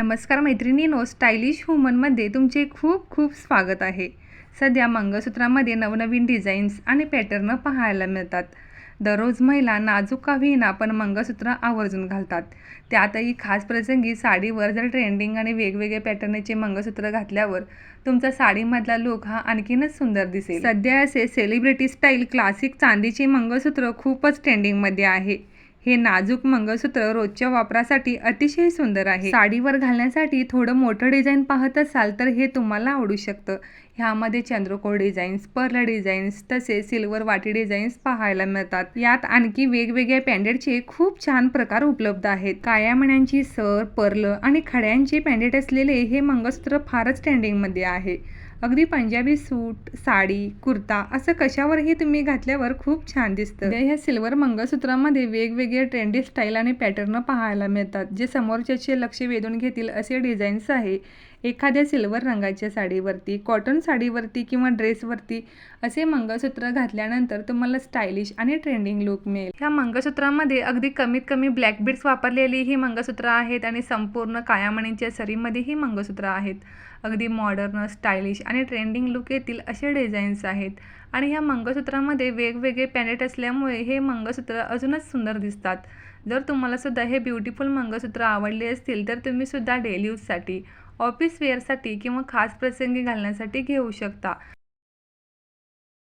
नमस्कार मैत्रिणीनो स्टायलिश वुमनमध्ये तुमचे खूप खूप स्वागत आहे. सध्या मंगळसूत्रामध्ये नवनवीन डिझाईन्स आणि पॅटर्न पाहायला मिळतात. दररोज महिला नाजूक का होईना पण मंगळसूत्र आवर्जून घालतात. त्यातही खास प्रसंगी साडीवर जर ट्रेंडिंग आणि वेगवेगळे पॅटर्नचे मंगळसूत्र घातल्यावर तुमचा साडीमधला लुक हा आणखीनच सुंदर दिसेल. सध्या असे सेलिब्रिटी स्टाईल क्लासिक चांदीचे मंगळसूत्र खूपच ट्रेंडिंगमध्ये आहे. हे नाजूक मंगळसूत्र रोजच्या वापरासाठी अतिशय सुंदर आहे. साडीवर घालण्यासाठी थोडं मोठं डिझाईन पाहत असाल तर हे तुम्हाला आवडू शकतं. ह्यामध्ये चंद्रकोर डिझाईन्स पर्ल डिझाईन्स तसेच सिल्वर वाटी डिझाईन्स पाहायला मिळतात. यात आणखी वेगवेगळ्या पॅन्डेटचे खूप छान प्रकार उपलब्ध आहेत. काळ्या मण्यांची सर पर्ल आणि खड्यांचे पॅन्डेट असलेले हे मंगळसूत्र फारच ट्रेंडिंगमध्ये आहे. अगदी पंजाबी सूट साडी कुर्ता असं कशावरही तुम्ही घातल्यावर खूप छान दिसतं. ह्या सिल्वर मंगळसूत्रामध्ये वेगवेगळे ट्रेंडी स्टाईल आणि पॅटर्न पाहायला मिळतात जे समोरच्याचे लक्ष वेधून घेतील असे डिझाईन्स आहे. एखाद्या सिल्वर रंगाच्या साडीवरती कॉटन साडीवरती किंवा ड्रेसवरती असे मंगळसूत्र घातल्यानंतर तुम्हाला स्टायलिश आणि ट्रेंडिंग लुक मिळेल. ह्या मंगळसूत्रामध्ये अगदी कमीत कमी ब्लॅक बीड्स वापरलेली ही मंगळसूत्र आहेत आणि संपूर्ण कायामणींच्या सरीमध्ये ही मंगळसूत्र आहेत. अगदी मॉडर्न स्टायलिश आणि ट्रेंडिंग लुक येतील असे डिझाईन्स आहेत. आणि ह्या मंगळसूत्रामध्ये वेगवेगळे पॅनेट असल्यामुळे हे मंगळसूत्र अजूनच सुंदर दिसतात. जर तुम्हाला सुद्धा हे ब्युटिफुल मंगळसूत्र आवडले असतील तर तुम्ही सुद्धा डेली यूजसाठी ऑफिस वेअरसाठी किंवा खास प्रसंगी घालण्यासाठी घेऊ शकता.